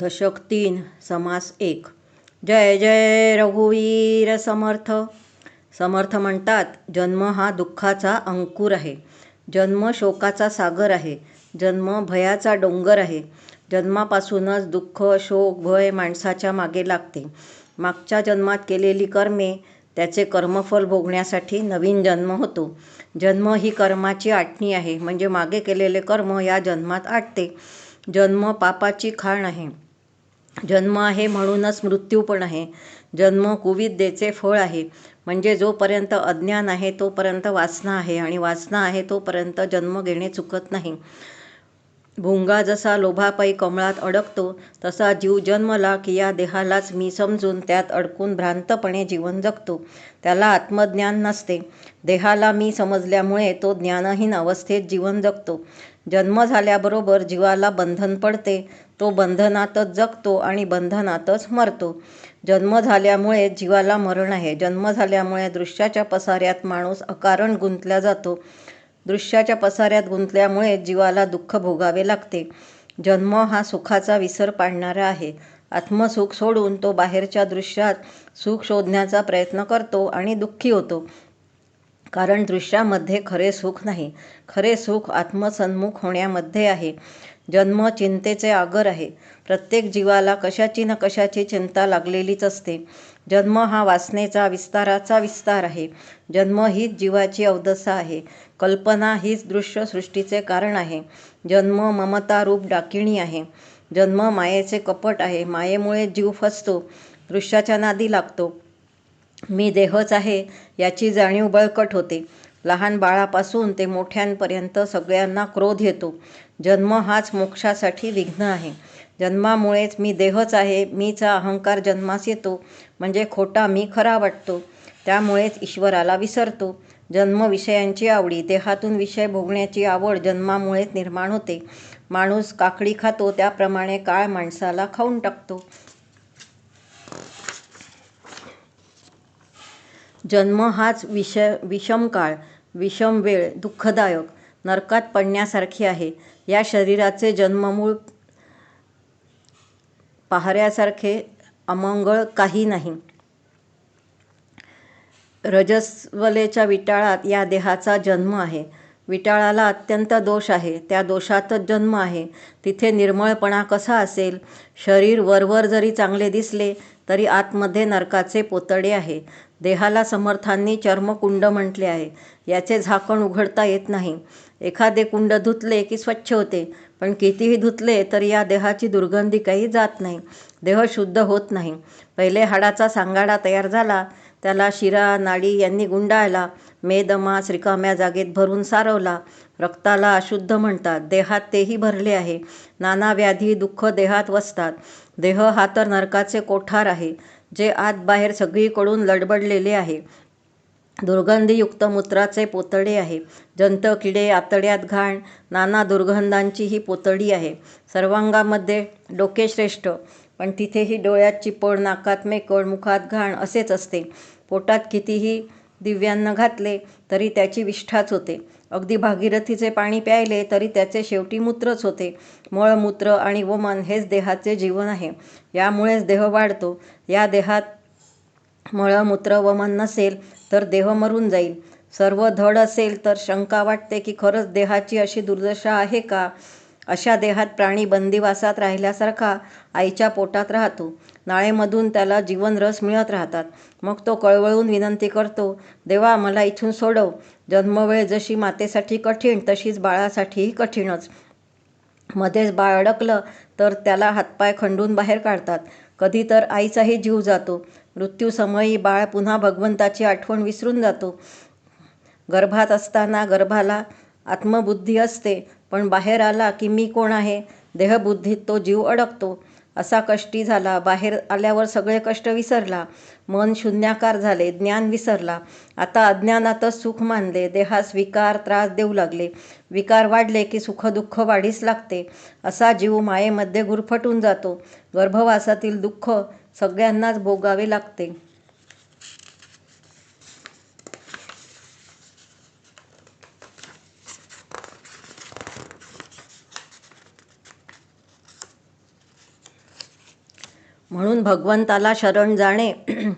दशक तीन समास एक. जय जय रघुवीर समर्थ. समर्थ म्हणतात जन्म हा दुःखाचा अंकुर आहे. जन्म शोकाचा सागर आहे. जन्म भयाचा डोंगर आहे. जन्मापासूनच दुःख शोक भय माणसाच्या मागे लागते. मागच्या जन्मात केलेली कर्मे त्याचे कर्मफल भोगण्यासाठी नवीन जन्म होतो. जन्म ही कर्माची आटणी आहे. म्हणजे मागे केलेले कर्म या जन्मात आटते. जन्म पापाची खाण आहे. जन्म आहे म्हणूनच मृत्यू पण आहे. जन्म कुविद्येचे फळ आहे. म्हणजे जोपर्यंत अज्ञान आहे तोपर्यंत वासना आहे आणि वासना आहे तोपर्यंत जन्म घेणे चुकत नाही. भुंगा जसा लोभापायी कमळात अडकतो तसा जीव जन्मला की या देहालाच मी समजून त्यात अडकून भ्रांतपणे जीवन जगतो. त्याला आत्मज्ञान नसते. देहाला मी समजल्यामुळे तो ज्ञानहीन अवस्थेत जीवन जगतो. जन्म झाल्याबरोबर जीवाला बंधन पडते. तो बंधनातच जगतो आणि बंधनातच मरतो. जन्म झाल्यामुळे जीवाला मरण आहे. जन्म झाल्यामुळे दृश्याच्या पसाऱ्यात माणूस अकारण गुंतला जातो. दृश्याच्या पसाऱ्यात गुंतल्यामुळे जीवाला दुःख भोगावे लागते. जन्म हा सुखाचा विसर पाडणारा आहे. आत्मसुख सोडून तो बाहेरच्या दृश्यात सुख शोधण्याचा प्रयत्न करतो आणि दुःखी होतो. कारण दृश्यामध्ये खरे सुख नाही. खरे सुख आत्मसन्मुख होण्यामध्ये आहे. जन्म चिंतेचे आगर आहे. प्रत्येक जीवाला कशाची न कशाची चिंता लागलेलीच असते. जन्म हा वासनेचा विस्ताराचा विस्तार आहे. जन्म हीच जीवाची अवदसा आहे. कल्पना हीच दृश्य सृष्टीचे कारण आहे. जन्म ममता रूप डाकिणी आहे. जन्म मायेचे कपट आहे. मायेमुळे जीव फसतो. दृश्याच्या नादी लागतो. मी देहच आहे याची जाणीव बळकट होते. लहान बाळापासून ते मोठ्यांपर्यंत सगळ्यांना क्रोध येतो. जन्म हाच मोक्षासाठी विघ्न आहे. जन्मामुळेच मी देहच आहे मीचा अहंकार जन्मास येतो म्हणजे खोटा मी खरा वाटतो त्यामुळेच ईश्वराला विसरतो. जन्म विषयांची आवडी देहातून विषय भोगण्याची आवड जन्मामुळेच निर्माण होते. माणूस काकडी खातो त्याप्रमाणे काळ माणसाला खाऊन टाकतो. जन्म हाच विष विषम काळ विषम वेळ दुःखदायक नरकात पडण्यासारखी आहे. या शरीराचे जन्ममूळ पहाऱ्यासारखे अमंगळ काही नाही. रजस्वलेच्या विटाळात या देहाचा जन्म आहे. विटाळाला अत्यंत दोष आहे. त्या दोषातच जन्म आहे. तिथे निर्मळपणा कसा असेल? शरीर वरवर जरी चांगले दिसले तरी आतमध्ये नरकाचे पोतडे आहे. देहाला समर्थांनी चर्मकुंड म्हटले आहे. याचे झाकण उघडता येत नाही. एखादे कुंड धुतले की स्वच्छ होते पण कितीही धुतले तरी या देहाची दुर्गंधी काही जात नाही देह शुद्ध होत नाही. पहिले हाडाचा सांगाडा तयार झाला त्याला शिरा नाडी यांनी गुंडाळला मेदमास रिकाम्या जागेत भरून सारवला. रक्ताला अशुद्ध म्हणतात देहात तेही भरले आहे. नाना व्याधी दुःख देहात वसतात. देह हा तर नरकाचे कोठार आहे जे आत बाहेर सगळीकडून लडबडलेले आहे. दुर्गंधीयुक्त मूत्राचे पोतडे आहे. जंत किडे आतड्यात घाण नाना दुर्गंधांची ही पोतडी आहे. सर्वांगामध्ये डोके श्रेष्ठ पण तिथेही डोळ्यात चिपळ नाकात मेकळ मुखात घाण असेच असते. पोटात कितीही दिव्यान्न घातले तरी त्याची विष्ठाच होते. अगदी भागीरथीचे पाणी प्यायले तरी त्याचे शेवटी मूत्रच होते. मळमूत्र आणि वमन हेच देहाचे जीवन आहे. यामुळेच देह वाढतो. या देहात मळमूत्र वमन नसेल तर देह मरून जाईल. सर्व धड असेल तर शंका वाटते की खरंच देहाची अशी दुर्दशा आहे का? अशा देहात प्राणी बंदिवासात राहिल्यासारखा आईच्या पोटात राहतो. नाळेमधून त्याला जीवनरस मिळत राहतात. मग तो कळवळून विनंती करतो देवा मला इथून सोडव. जन्मवेळ जशी मातेसाठी कठीण तशीच बाळासाठीही कठीणच. मध्येच बाळ अडकलं तर त्याला हातपाय खंडून बाहेर काढतात. कधी तर आईचाही जीव जातो. मृत्यूसमयी बाळ पुन्हा भगवंताची आठवण विसरून जातो. गर्भात असताना गर्भाला आत्मबुद्धी असते पण बाहेर आला की मी कोण आहे? देहबुद्धीत तो जीव अडकतो. असा कष्टी झाला बाहेर आल्यावर सगळे कष्ट विसरला मन शून्याकार झाले ज्ञान विसरला. आता अज्ञानातच सुख मानले देहास विकार त्रास देऊ लागले. विकार वाढले की सुखदुःख वाढीस लागते. असा जीव मायेमध्ये गुरफटून जातो. गर्भवासातील दुःख सगळ्यांनाच भोगावे लागते. म्हणून भगवंताला शरण जाणे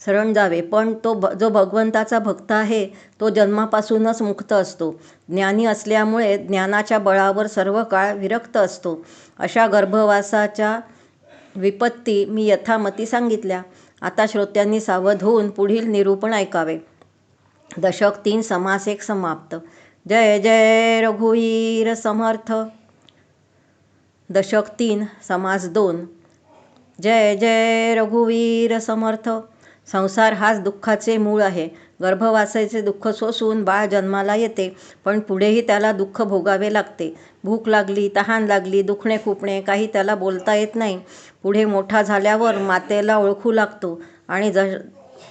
शरण जावे. पण तो भ जो भगवंताचा भक्त आहे तो जन्मापासूनच मुक्त असतो. ज्ञानी असल्यामुळे ज्ञानाच्या बळावर सर्व काळ विरक्त असतो. अशा गर्भवासाच्या विपत्ती मी यथामती सांगितल्या. आता श्रोत्यांनी सावध होऊन पुढील निरूपण ऐकावे. दशक तीन समास एक समाप्त. जय जय रघुवीर समर्थ. दशक तीन समास दोन. जय जय रघुवीर समर्थ. संसार हाच दुःखाचे मूळ आहे. गर्भवासाचे दुःख सोसून बाळ जन्माला येते पण पुढेही त्याला दुःख भोगावे लागते. भूक लागली तहान लागली दुखणे खुपणे काही त्याला बोलता येत नाही. पुढे मोठा झाल्यावर मातेला ओळखू लागतो आणि ज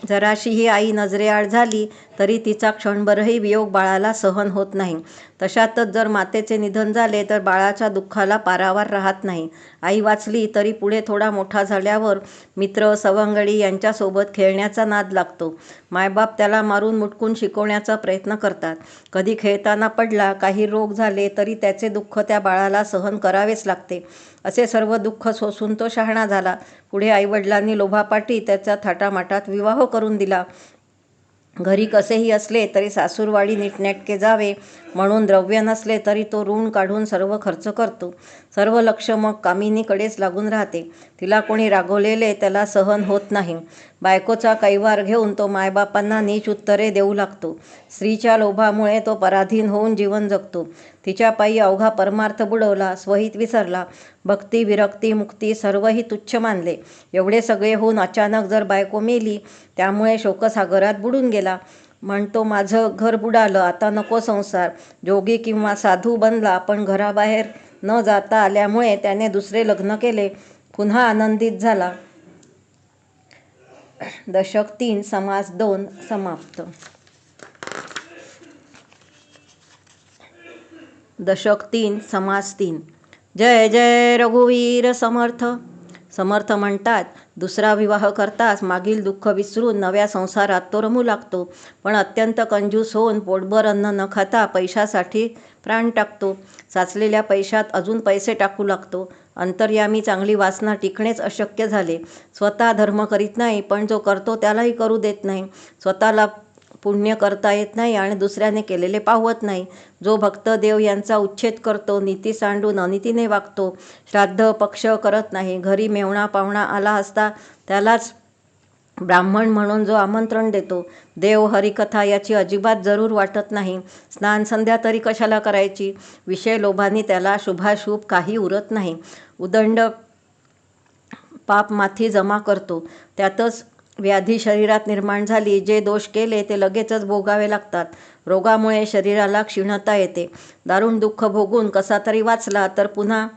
जराशीही आई नजरेआड झाली तरी तिचा क्षणभरही वियोग बाळाला सहन होत नाही. तशातच जर मातेचे निधन झाले तर बाळाच्या दुःखाला पारावार राहत नाही. आई वाचली तरी पुढे थोडा मोठा झाल्यावर मित्र सवंगडी यांच्यासोबत खेळण्याचा नाद लागतो. मायबाप त्याला मारून मुटकून शिकवण्याचा प्रयत्न करतात. कधी खेळताना पडला काही रोग झाले तरी त्याचे दुःख त्या बाळाला सहन करावेच लागते. असे सर्व दुःख सोसून तो शहाणा झाला. पुढे आईवडिलांनी लोभापाटी त्याचा थाटामाटात विवाह करून दिला. घरी कसेही असले तरी सासूरवाडी नीटनेटके जावे. म्हणून द्रव्य नसले तरी तो ऋण काढून सर्व खर्च करतो. सर्व लक्ष मग कामिनीकडेच लागून राहते. तिला कोणी रागवलेले त्याला सहन होत नाही. बायकोचा कैवार घेऊन तो मायबापांना नीच उत्तरे देऊ लागतो. स्त्रीच्या लोभामुळे तो पराधीन होऊन जीवन जगतो. तिच्या पायी अवघा परमार्थ बुडवला स्वहित विसरला. भक्ती विरक्ती मुक्ती सर्वही तुच्छ मानले. एवढे सगळे होऊन अचानक जर बायको मेली त्यामुळे शोकसागरात बुडून गेला. म्हणतो माझं घर बुडालं आता नको संसार. जोगी किंवा साधू बनला पण घराबाहेर न जाता आल्यामुळे त्याने दुसरे लग्न केले. पुन्हा आनंदित झाला. दशक तीन समास दोन समाप्त. दशक तीन समास तीन. जय जय रघुवीर समर्थ. समर्थ म्हणतात दुसरा विवाह करताच मागील दुःख विसरून नव्या संसारात तो रमू लागतो. पण अत्यंत कंजूस होऊन पोटभर अन्न न खाता पैशासाठी प्राण टाकतो. साचलेल्या पैशात अजून पैसे टाकू लागतो. अंतर्यामी चांगली वासना टिकणेच अशक्य झाले. स्वतः धर्म करीत नाही पण जो करतो त्यालाही करू देत नाही. स्वतःला पुण्य करता येत नाही आणि दुसऱ्याने केलेले पाहवत नाही. जो भक्त देव यांचा उच्छेद करतो नीती सांडून अनितीने वागतो श्राद्ध पक्ष करत नाही घरी मेवणा पाहुणा आला असता त्यालाच ब्राह्मण म्हणून जो आमंत्रण देतो. देव हरिकथा याची अजिबात जरूर वाटत नाही. स्नान संध्या तरी कशाला करायची? विषय लोभानी त्याला शुभाशुभ काही उरत नाही. उदंड पाप माथी जमा करतो. त्यातच व्याधी शरीरात निर्माण झाली जे दोष केले ते लगेचच भोगावे लागतात. रोगामुळे शरीराला क्षीणता येते. दारुण दुःख भोगून कसा तरी वाचला तर पुन्हा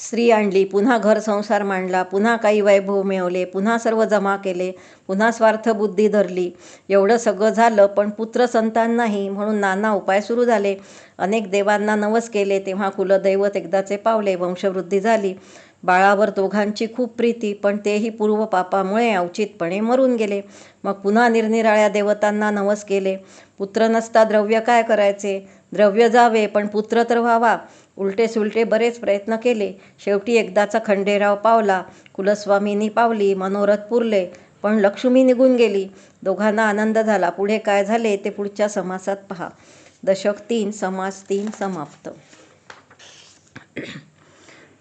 स्त्री आणली पुन्हा घर संसार मांडला पुन्हा काही वैभव मिळवले पुन्हा सर्व जमा केले पुन्हा स्वार्थ बुद्धी धरली. एवढं सगळं झालं पण पुत्र संतान नाही म्हणून नाना उपाय सुरू झाले. अनेक देवांना नवस केले तेव्हा कुलदैवत एकदाचे पावले वंशवृद्धी झाली. बाळावर दोघांची खूप प्रीती पण तेही पूर्वपापामुळे अवचितपणे मरून गेले. मग पुन्हा निरनिराळ्या देवतांना नवस केले. पुत्र नसता द्रव्य काय करायचे? द्रव्य जावे पण पुत्र तर व्हावा. उलटे सुलटे बरेच प्रयत्न केले. शेवटी एकदाचा खंडेराव पावला. कुलस्वामींनी पावली मनोरथ पुरले पण लक्ष्मी निघून गेली. दोघांना आनंद झाला. पुढे काय झाले ते पुढच्या समासात पहा. दशक तीन समास तीन समाप्त.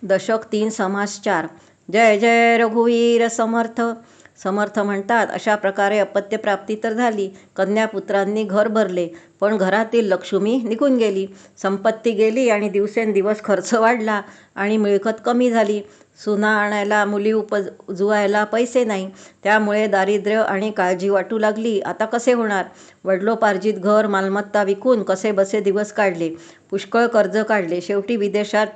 दशक तीन समास चार. जय जय रघुवीर समर्थ. समर्थ म्हणतात अशा प्रकारे अपत्यप्राप्ती तर झाली. कन्यापुत्रांनी घर भरले पण घरातील लक्ष्मी निघून गेली. संपत्ती गेली आणि दिवसेंदिवस खर्च वाढला आणि मिळकत कमी झाली. सुना आणायला मुली उपजुवायला पैसे नाही. त्यामुळे दारिद्र्य आणि काळजी वाटू लागली. आता कसे होणार? वडलोपार्जित घर मालमत्ता विकून कसे बसे दिवस काढले? पुष्कळ कर्ज काढले. शेवटी विदेशात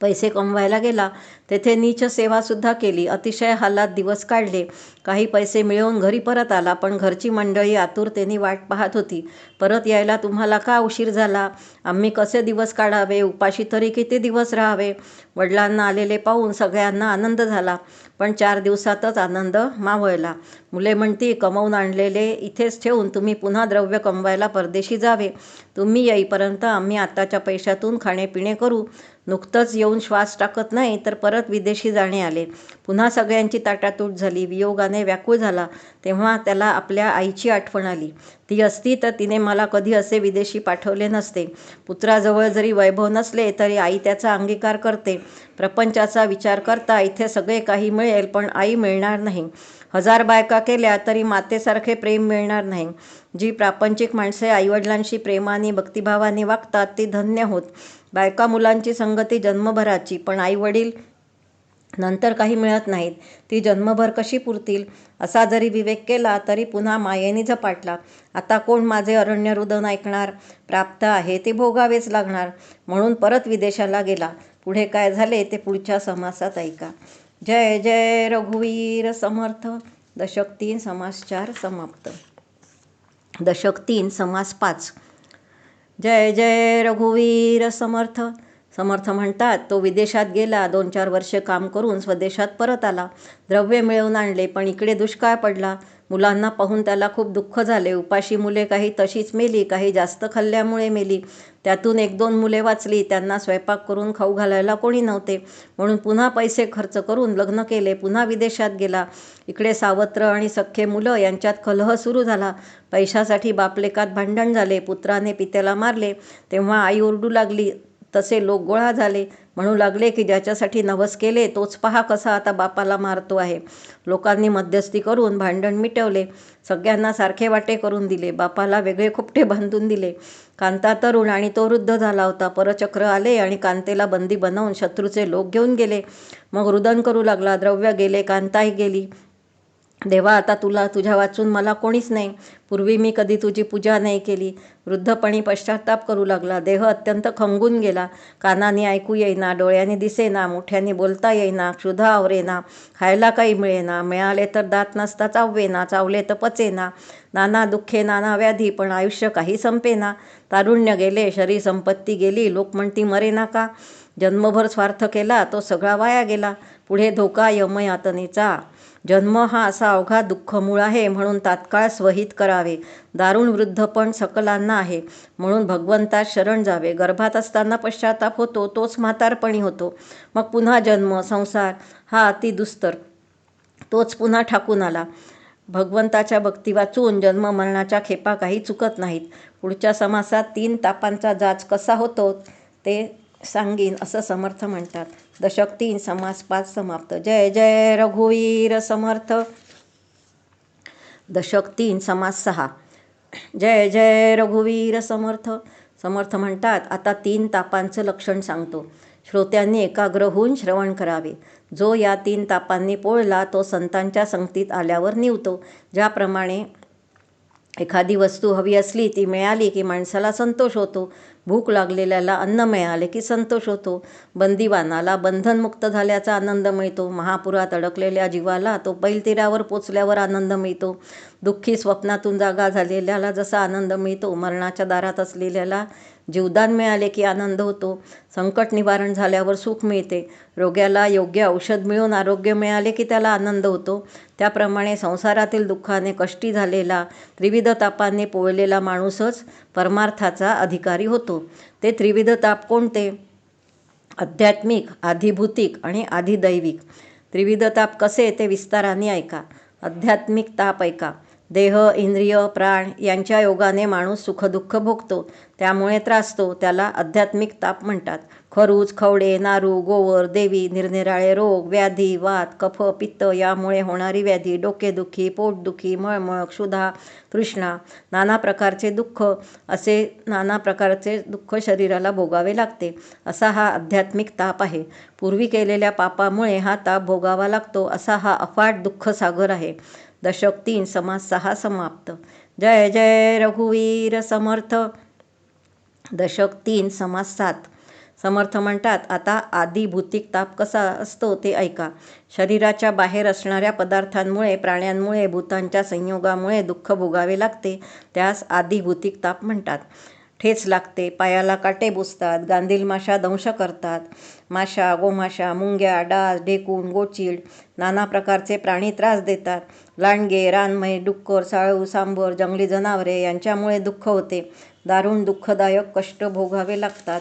पैसे कमवायला गेला तेथे नीच सेवासुद्धा केली. अतिशय हालात दिवस काढले. काही पैसे मिळवून घरी परत आला पण घरची मंडळी आतुरतेने वाट पाहत होती. परत यायला तुम्हाला का उशीर झाला? आम्ही कसे दिवस काढावे? उपाशी तरी किती दिवस राहावे? वडिलांना आलेले पाहून सगळ्यांना आनंद झाला पण चार दिवसातच आनंद मावळला. मुले म्हणती कमवून आणलेले इथेच ठेवून तुम्ही पुन्हा द्रव्य कमवायला परदेशी जावे. तुम्ही येईपर्यंत आम्ही आताच्या पैशातून खाणेपिणे करू. नुकतंच येऊन श्वास टाकत नाही तर परत विदेशी जाणे आले. पुन्हा सगळ्यांची ताटातूट झाली. वियोगाने व्याकुळ झाला. तेव्हा त्याला आपल्या आईची आठवण आली. ती असती तर तिने मला कधी असे विदेशी पाठवले नसते. पुत्राजवळ जरी वैभव नसले तरी आई त्याचा अंगीकार करते. प्रपंचाचा विचार करता इथे सगळे काही मिळेल पण आई मिळणार नाही. हजार बायका केल्या तरी मातेसारखे प्रेम मिळणार नाही. जी प्रापंचिक माणसे आईवडिलांशी प्रेमाने भक्तिभावाने वागतात ती धन्य होत. बायका मुलांची संगती जन्मभराची पण आईवडील नंतर काही मिळत नाहीत. ती जन्मभर कशी पुरतील? असा जरी विवेक केला तरी पुन्हा मायेने झपाटला. आता कोण माझे अरण्य रुदन ऐकणार? प्राप्त आहे ते भोगावेच लागणार. म्हणून परत विदेशाला गेला. पुढे काय झाले ते पुढच्या समासात ऐका. जय जय रघुवीर समर्थ. दशक तीन समास चार समाप्त. दशक तीन समास पाच. जय जय रघुवीर समर्थ. समर्थ म्हणतात तो विदेशात गेला दोन चार वर्ष काम करून स्वदेशात परत आला. द्रव्य मिळवून आणले पण इकडे दुष्काळ पडला. मुलांना पाहून त्याला खूप दुःख झाले. उपाशी मुले काही तशीच मेली काही जास्त खाल्ल्यामुळे मेली. त्यातून एक दोन मुले वाचली त्यांना स्वयंपाक करून खाऊ घालायला कोणी नव्हते. म्हणून पुन्हा पैसे खर्च करून लग्न केले पुन्हा विदेशात गेला. इकडे सावत्र आणि सख्खे मुलं यांच्यात कलह सुरू झाला. पैशासाठी बापलेकात भांडण झाले पुत्राने पित्याला मारले. तेव्हा आई ओरडू लागली तसे लोक गोळा झाले. म्हणू लागले की ज्याच्यासाठी नवस केले तोच पहा कसा आता बापाला मारतो आहे. लोकांनी मध्यस्थी करून भांडण मिटवले. सगळ्यांना सारखे वाटे करून दिले. बापाला वेगळे खुपटे बांधून दिले. कांता तरुण आणि तो वृद्ध झाला होता. परचक्र आले आणि कांतेला बंदी बनवून शत्रूचे लोक घेऊन गेले. मग रुदन करू लागला. द्रव्य गेले कांताही गेली. देवा आता तुला तुझ्या वाचून मला कोणीच नाही. पूर्वी मी कधी तुझी पूजा नाही केली. वृद्धपणी पश्चाताप करू लागला. देह अत्यंत खंगून गेला. कानाने ऐकू येईना डोळ्याने दिसेना मोठ्याने बोलता येईना क्षुधा आवरेना खायला काही मिळेना मिळाले तर दात नसता चाववेना चावले तर पचेना नाना दुःखे नाना व्याधी पण आयुष्य काही संपेना. तारुण्य गेले शरीर संपत्ती गेली लोक म्हणती मरेना का? जन्मभर स्वार्थ केला तो सगळा वाया गेला. पुढे धोका यमयातनेचा जन्म हा असा अवघा दुःखमूळ आहे म्हणून तात्काळ स्वहित करावे. दारुण वृद्ध पण सकलांना आहे म्हणून भगवंतात शरण जावे. गर्भात असताना पश्चाताप होतो तोच म्हातारपणी होतो. मग पुन्हा जन्म संसार हा अति दुस्तर. तोच पुन्हा ठाकून आला. भगवंताच्या भक्ती वाचून जन्म मरणाच्या खेपा काही चुकत नाहीत. पुढच्या समासात तीन तापांचा जाच कसा होतो ते सांगीन असं समर्थ म्हणतात. दशक तीन समास पाच समाप्त. जय जय रघुवीर समर्थ. दशक तीन समास सहा. जय जय रघुवीर समर्थ. समर्थ म्हणतात आता तीन तापांचं लक्षण सांगतो. श्रोत्यांनी एकाग्र होऊन श्रवण करावे. जो या तीन तापांनी पोळला तो संतांच्या संगतीत आल्यावर निवतो. ज्याप्रमाणे एखादी वस्तू हवी असली ती मिळाली की माणसाला संतोष होतो. भूक लागलेल्याला अन्न मिळाले की संतोष होतो. बंदिवानाला बंधनमुक्त झाल्याचा आनंद मिळतो. महापुरात अडकलेल्या जीवाला तो बैलतीरावर पोचल्यावर आनंद मिळतो. दुःखी स्वप्नातून जागा झालेल्याला जसा आनंद मिळतो मरणाच्या दारात असलेल्याला जीवदान मिळाले की आनंद होतो. संकट निवारण झाल्यावर सुख मिळते. रोग्याला योग्य औषध मिळून आरोग्य मिळाले की त्याला आनंद होतो. त्याप्रमाणे संसारातील दुःखाने कष्टी झालेला त्रिविध तापाने पोळलेला माणूसच परमार्थाचा अधिकारी होतो. ते त्रिविध ताप कोणते? आध्यात्मिक आधिभूतिक आणि आधिदैविक त्रिविध ताप कसे? ते विस्ताराने ऐका. आध्यात्मिक ताप ऐका. देह इंद्रिय प्राण यांच्या योगाने माणूस सुखदुःख भोगतो. त्यामुळे त्रासतो. त्याला आध्यात्मिक ताप म्हणतात. खरूज खवडे नारू गोवर देवी निरनिराळे रोग व्याधी वात कफ पित्त यामुळे होणारी व्याधी डोकेदुखी पोटदुखी मळमळ क्षुधा तृष्णा नाना प्रकारचे दुःख असे नाना प्रकारचे दुःख शरीराला भोगावे लागते. असा हा आध्यात्मिक ताप आहे. पूर्वी केलेल्या पापामुळे हा ताप भोगावा लागतो. असा हा अफाट दुःख सागर आहे. दशक तीन समास सहा समाप्त जय जय रघुवीर समर्थ। दशक तीन समास सात समर्थ म्हणतात आता आधी भूतिक ताप कसा असतो ते ऐका. शरीराच्या बाहेर असणाऱ्या पदार्थांमुळे प्राण्यांमुळे भूतांच्या संयोगामुळे दुःख भोगावे लागते. त्यास आधी भूतिक ताप म्हणतात. ठेच लागते पायाला काटे बुसतात गांधील माशा दंश करतात. माशा गोमाशा मुंग्या डास ढेकून गोचिड नाना प्रकारचे प्राणी त्रास देतात. लांडगे रानमय डुक्कर साळू सांबर जंगली जनावरे यांच्यामुळे दुःख होते. दारुण दुःखदायक कष्ट भोगावे लागतात.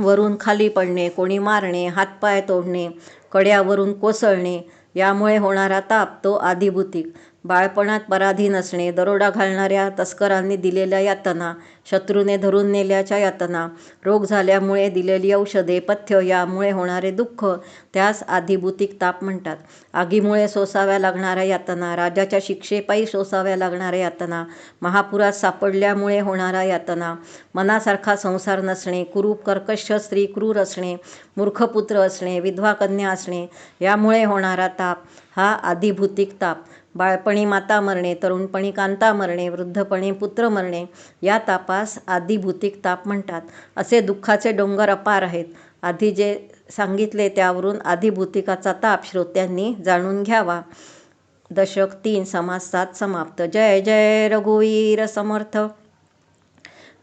वरून खाली पडणे कोणी मारणे हातपाय तोडणे कड्यावरून कोसळणे यामुळे होणारा ताप तो आधिभूतिक. बाळपणात पराधीन असणे दरोडा घालणाऱ्या तस्करांनी दिलेल्या यातना शत्रूने धरून नेल्याच्या यातना रोग झाल्यामुळे दिलेली औषधे पथ्य यामुळे होणारे दुःख त्यास आधिभूतिक ताप म्हणतात. आगीमुळे सोसाव्या लागणाऱ्या यातना राजाच्या शिक्षेपायी सोसाव्या लागणाऱ्या यातना महापुरात सापडल्यामुळे होणारा यातना मनासारखा संसार नसणे कुरूप कर्कश स्त्री क्रूर असणे मूर्खपुत्र असणे विधवा कन्या असणे यामुळे होणारा ताप हा आधिभूतिक ताप. बाळपणी माता मरणे तरुणपणी कांता मरणे वृद्धपणी पुत्र मरणे या तापास आदिभूतिक ताप म्हणतात. असे दुःखाचे डोंगर अपार आहेत. आधी जे सांगितले त्यावरून आधिभूतिकाचा ताप श्रोत्यांनी जाणून घ्यावा. दशक तीन समास सात समाप्त. जय जय रघुवीर समर्थ.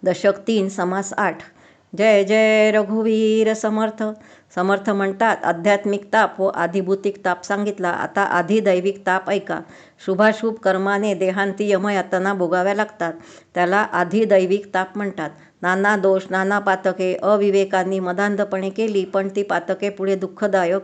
दशक तीन समास आठ. जय जय रघुवीर समर्थ. समर्थ म्हणतात आध्यात्मिक ताप व आधिभूतिक ताप सांगितला. आता आधिदैविक ताप ऐका. शुभाशुभ कर्माने देहांती यमयातना भोगाव्या लागतात. त्याला आधिदैविक ताप म्हणतात. नाना दोष नाना पातके अविवेकांनी मदांधपणे केली पण ती पातके पुढे दुःखदायक.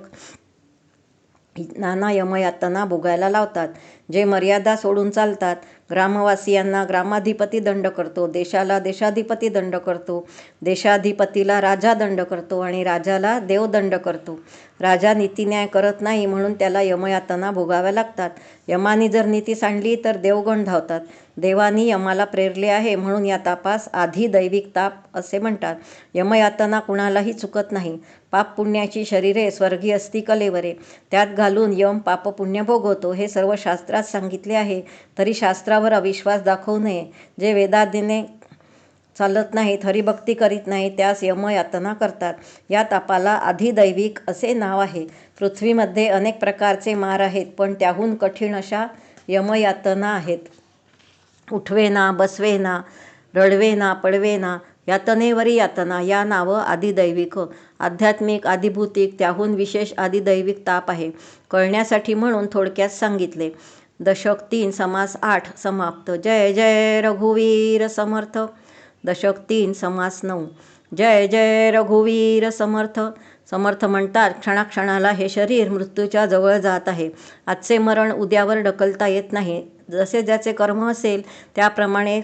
नाना यमयातना भोगायला लावतात. जे मर्यादा सोडून चालतात ग्रामवासियांना ग्रामाधिपती दंड करतो देशाला देशाधिपती दंड करतो देशाधिपतीला राजा दंड करतो आणि राजाला देव दंड करतो. राजा नीतिन्याय करत नाही म्हणून त्याला यमयातना भोगाव्या लागतात. यमानी जर नीती सांडली तर देवगण धावतात. देवानी यमाला प्रेरले आहे म्हणून या तापास आधी दैविक ताप असे म्हणतात. यमयातना कुणालाही चुकत नाही. पाप पुण्याची शरीरे स्वर्गीय असती कलेवरे त्यात घालून यम पाप पुण्य भोगवतो हे सर्व शास्त्रात सांगितले आहे. तरी शास्त्रावर अविश्वास दाखवू नये. जे वेदादीने चालत नाहीत हरिभक्ती करीत नाही त्यास यमयातना करतात. या तापाला अधिदैविक असे नाव आहे. पृथ्वीमध्ये अनेक प्रकारचे मार आहेत पण त्याहून कठीण अशा यमयातना आहेत. उठवेना बसवेना रडवेना पडवेना यातनेवरी यातना या नावं आदिदैविक आध्यात्मिक आदिभूतिक त्याहून विशेष आदिदैविक ताप आहे. कळण्यासाठी म्हणून थोडक्यात सांगितले. दशक तीन समास आठ समाप्त. जय जय रघुवीर समर्थ. दशक तीन समास नऊ. जय जय रघुवीर समर्थ. समर्थ म्हणतात क्षणाक्षणाला हे शरीर मृत्यूच्या जवळ जात आहे. आजचे मरण उद्यावर ढकलता येत नाही. जसे ज्याचे कर्म असेल त्याप्रमाणे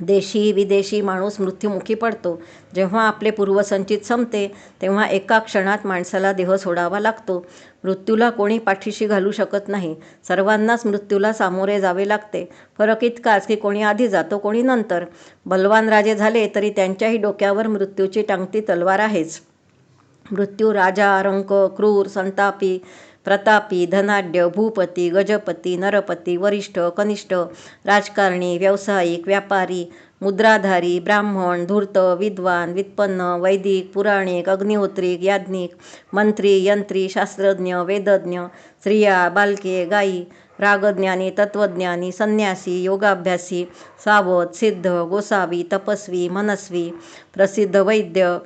देशी विदेशी माणूस मृत्युमुखी पडतो. जेव्हा आपले पूर्वसंचित संपते तेव्हा एका क्षणात माणसाला देह सोडावा लागतो. मृत्यूला कोणी पाठीशी घालू शकत नाही. सर्वांनाच मृत्यूला सामोरे जावे लागते. फरक इतकाच की कोणी आधी जातो कोणी नंतर. बलवान राजे झाले तरी त्यांच्याही डोक्यावर मृत्यूची टांगती तलवार आहेच. मृत्यू राजा रंक क्रूर संतापी प्रतापी धनाढ्य भूपती गजपती नरपती वरिष्ठ कनिष्ठ राजकारणी व्यावसायिक व्यापारी मुद्राधारी ब्राह्मण धूर्त विद्वान वित्पन्न वैदिक पुराणिक अग्निहोत्रिक याज्ञिक मंत्री यंत्री शास्त्रज्ञ वेदज्ञ स्त्रिया बालके गायी रागज्ञानी तत्त्वज्ञानी संन्यासी योगाभ्यासी सावध सिद्ध गोसावी तपस्वी मनस्वी प्रसिद्ध वैद्य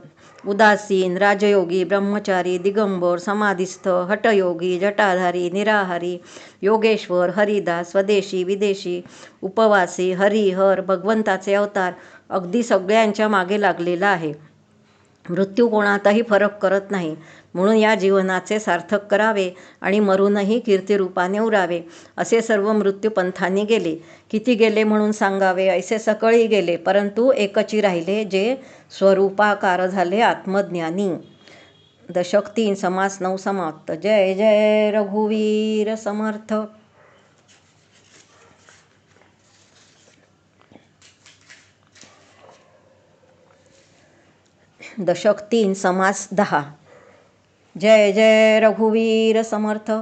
उदासीन राजयोगी ब्रह्मचारी दिगंबर समाधिस्थ हटयोगी जटाधारी निराहारी योगेश्वर हरिदास स्वदेशी विदेशी उपवासी हरिहर भगवंताचे अवतार अगदी सगळ्यांच्या मागे लागलेला आहे. मृत्यू कोणाचाही फरक करत नाही. म्हणून या जीवनाचे सार्थक करावे आणि मरूनही कीर्तिरूपाने उरावे. असे सर्व मृत्यूपंथांनी गेले. किती गेले म्हणून सांगावे? ऐसे सकळी गेले. परंतु एकची राहिले जे स्वरूपाकार झाले आत्मज्ञानी. दशक तीन समास नऊ समाप्त. जय जय रघुवीर समर्थ. दशक तीन समास दहा. जय जय रघुवीर समर्थ.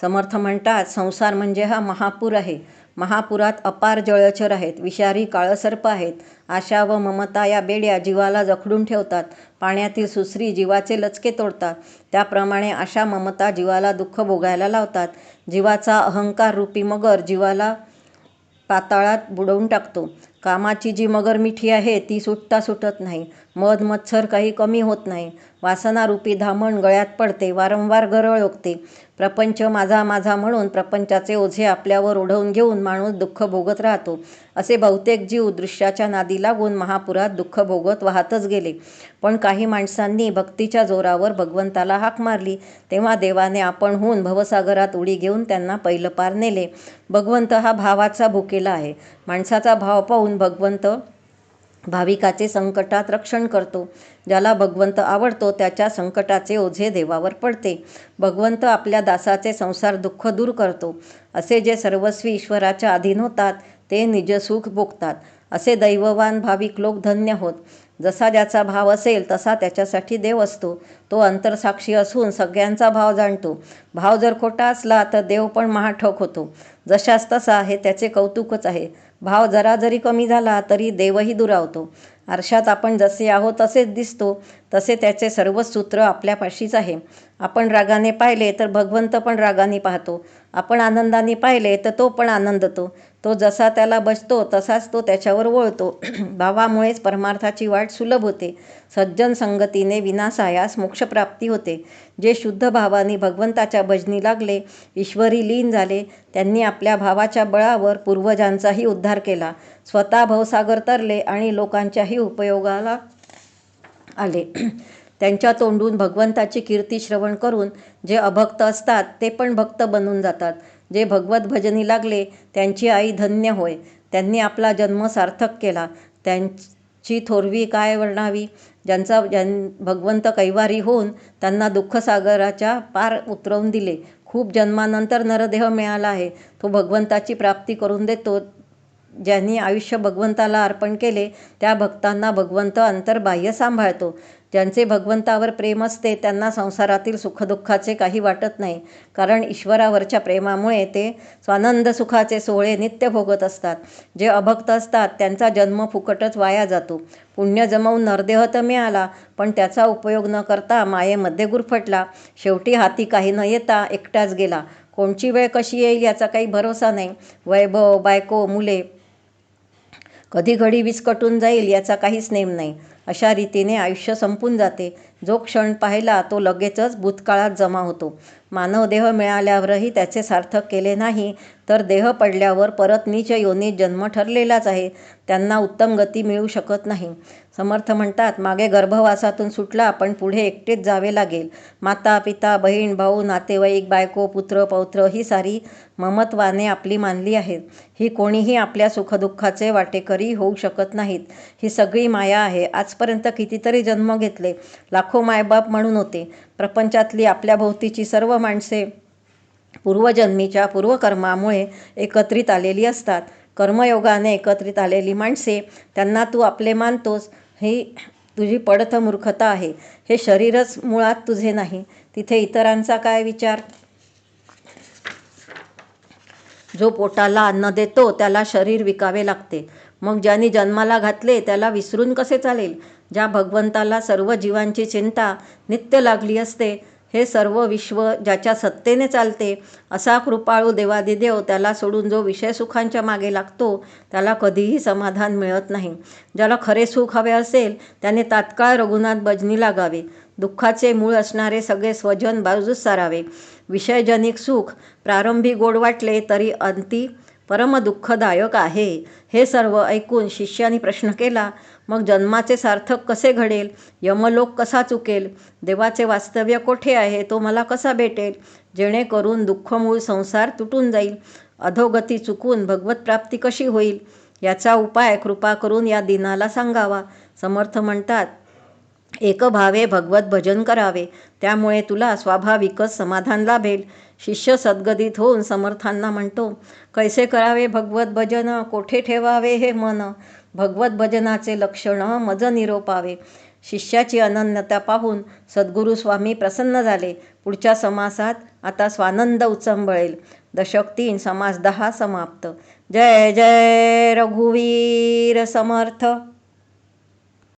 समर्थ म्हणतात संसार म्हणजे हा महापूर आहे. महापुरात अपार जळचर आहेत विषारी काळसर्प आहेत. आशा व ममता या बेड्या जीवाला जखडून ठेवतात. पाण्यातील सुसरी जीवाचे लचके तोडतात. त्याप्रमाणे आशा ममता जीवाला दुःख भोगायला लावतात. जीवाचा अहंकार रूपी मगर जीवाला पाताळात बुडवून टाकतो. कामाची जी मगरमिठी आहे ती सुटता सुटत नाही. मध मत्सर काही कमी होत नाही. वासनारूपी धामण गळ्यात पडते वारंवार गरळ ओकते. प्रपंच माझा माझा म्हणून प्रपंचाचे ओझे आपल्यावर ओढवून घेऊन माणूस दुःख भोगत राहतो. असे बहुतेक जीव दृश्याच्या नादी लागून महापुरात दुःख भोगत वाहतच गेले. पण काही माणसांनी भक्तीच्या जोरावर भगवंताला हाक मारली. तेव्हा देवाने आपणहून भवसागरात उडी घेऊन त्यांना पहिलं पार नेले. भगवंत हा भावाचा भुकेला आहे. माणसाचा भाव पाहून भगवंत भाविकाचे संकटात रक्षण करतो. ज्याला भगवंत आवडतो त्याच्या संकटाचे ओझे देवावर पडते. भगवंत आपल्या दासाचे संसार दुःख दूर करतो. असे जे सर्वस्वी ईश्वराच्या अधीन होतात ते निजसुख भोगतात. असे दैववान भाविक लोक धन्य होत. जसा ज्याचा भाव असेल तसा त्याच्यासाठी देव असतो. तो अंतरसाक्षी असून सगळ्यांचा भाव जाणतो. भाव जर खोटा असला तर देव पण महाठोक होतो. जशास तसा हे त्याचे कौतुकच आहे. भाव जरा जरी कमी झाला तरी देवही दुरावतो. आरशात आपण जसे आहोत तसेच दिसतो तसे त्याचे सर्वच सूत्र आपल्यापाशीच आहे. आपण रागाने पाहिले तर भगवंत पण रागाने पाहतो. आपण आनंदाने पाहिले तर तो पण आनंदतो. तो जसा त्याला बसतो तसाच तो त्याच्यावर वळतो. भावामुळेच परमार्थाची वाट सुलभ होते. सज्जन संगतीने विनासायास मोक्षप्राप्ती होते. जे शुद्ध भावाने भगवंताच्या भजनी लागले ईश्वरी लीन झाले त्यांनी आपल्या भावाच्या बळावर पूर्वजांचाही उद्धार केला. स्वतः भवसागर तरले आणि लोकांच्याही उपयोगाला आले. त्यांच्या तोंडून भगवंताची कीर्ती श्रवण करून जे अभक्त असतात ते पण भक्त बनून जातात. जे भगवत भजनी लागले त्यांची आई धन्य होय. त्यांनी आपला जन्म सार्थक केला. त्यांची थोरवी काय वर्णावी ज्यांचा ज्यां भगवंत कैवारी होऊन त्यांना दुःखसागराच्या पार उतरवून दिले. खूप जन्मानंतर नरदेह मिळाला आहे. तो भगवंताची प्राप्ती करून देतो. ज्यांनी आयुष्य भगवंताला अर्पण केले त्या भक्तांना भगवंत अंतर्बाह्य सांभाळतो. ज्यांचे भगवंतावर प्रेम असते त्यांना संसारातील सुखदुःखाचे काही वाटत नाही. कारण ईश्वरावरच्या प्रेमामुळे ते स्वानंद सुखाचे सोहळे नित्य भोगत असतात. जे अभक्त असतात त्यांचा जन्म फुकटच वाया जातो. पुण्य जमवून नरदेह तर मिळाला पण त्याचा उपयोग न करता मायेमध्ये गुरफटला. शेवटी हाती काही न येता एकटाच गेला. कोणची वेळ कशी येईल याचा काही भरोसा नाही. वैभव बायको मुले कधी घडी विस्कटून जाईल याचा काहीच नेम नाही. अशा रीतीने आयुष्य संपून जाते. जो क्षण पाहिला तो लगेचच भूतकाळात जमा होतो. मानव देह मिळाल्यावरही त्याचे सार्थक केले नाही तर देह पडल्यावर परत नीच योनीत जन्म ठरलेलाच आहे. त्यांना उत्तम गती मिळू शकत नाही. समर्थ म्हणतात मागे गर्भवासातून सुटला पण पुढे एकटेच जावे लागेल. माता पिता बहीण भाऊ नातेवाईक बायको पुत्र पौत्र ही सारी ममत्वाने आपली मानली आहेत. ही कोणीही आपल्या सुखदुःखाचे वाटेकरी होऊ शकत नाहीत. ही सगळी माया आहे. आज आजपर्यंत कितीतरी जन्म घेतले. लाखो मायबाप म्हणून होते. प्रपंचातली आपल्या भोवतीची सर्व माणसे पूर्वजन्मीच्या पूर्वकर्मामुळे एकत्रित आलेली असतात. कर्मयोगाने एकत्रित आलेली माणसे त्यांना तू आपले मानतोस ही तुझी पडत मूर्खता आहे. हे शरीरच मुळात तुझे नाही. तिथे इतरांचा काय विचार? जो पोटाला अन्न देतो त्याला शरीर विकावे लागते. मग ज्याने जन्माला घातले त्याला विसरून कसे चालेल? ज्या भगवंताला सर्व जीवांची चिंता नित्य लागली असते हे सर्व विश्व ज्याच्या सत्तेने चालते असा कृपाळू देवादिदेव त्याला सोडून जो विषय सुखांच्या मागे लागतो त्याला कधीही समाधान मिळत नाही. ज्याला खरे सुख हवे असेल त्याने तात्काळ रघुनाथ भजनी लागावे. दुःखाचे मूळ असणारे सगळे स्वजन बाजूस सारावे. विषयजनिक सुख प्रारंभी गोड वाटले तरी अंती परम दुःखदायक आहे. हे सर्व ऐकून शिष्याने प्रश्न केला मग जन्माचे सार्थक कसे घडेल? यमलोक कसा चुकेल? देवाचे वास्तव्य कोठे आहे? तो मला कसा भेटेल? जेणेकरून दुःखमूळ संसार तुटून जाईल. अधोगती चुकून भगवत प्राप्ती कशी होईल? याचा उपाय कृपा करून या दिनाला सांगावा. समर्थ म्हणतात एकभावे भगवत भजन करावे. त्यामुळे तुला स्वाभाविकच समाधान लाभेल. शिष्य सद्गदित होऊन समर्थांना म्हणतो कैसे करावे भगवत भजन? कोठे ठेवावे हे मन? भगवत भजनाचे लक्षण मज निरोपावे. शिष्याची अनन्यता पाहून सद्गुरू स्वामी प्रसन्न झाले. पुढच्या समासात आता स्वानंद उचंबळेल. दशक तीन समास दहा समाप्त. जय जय रघुवीर समर्थ.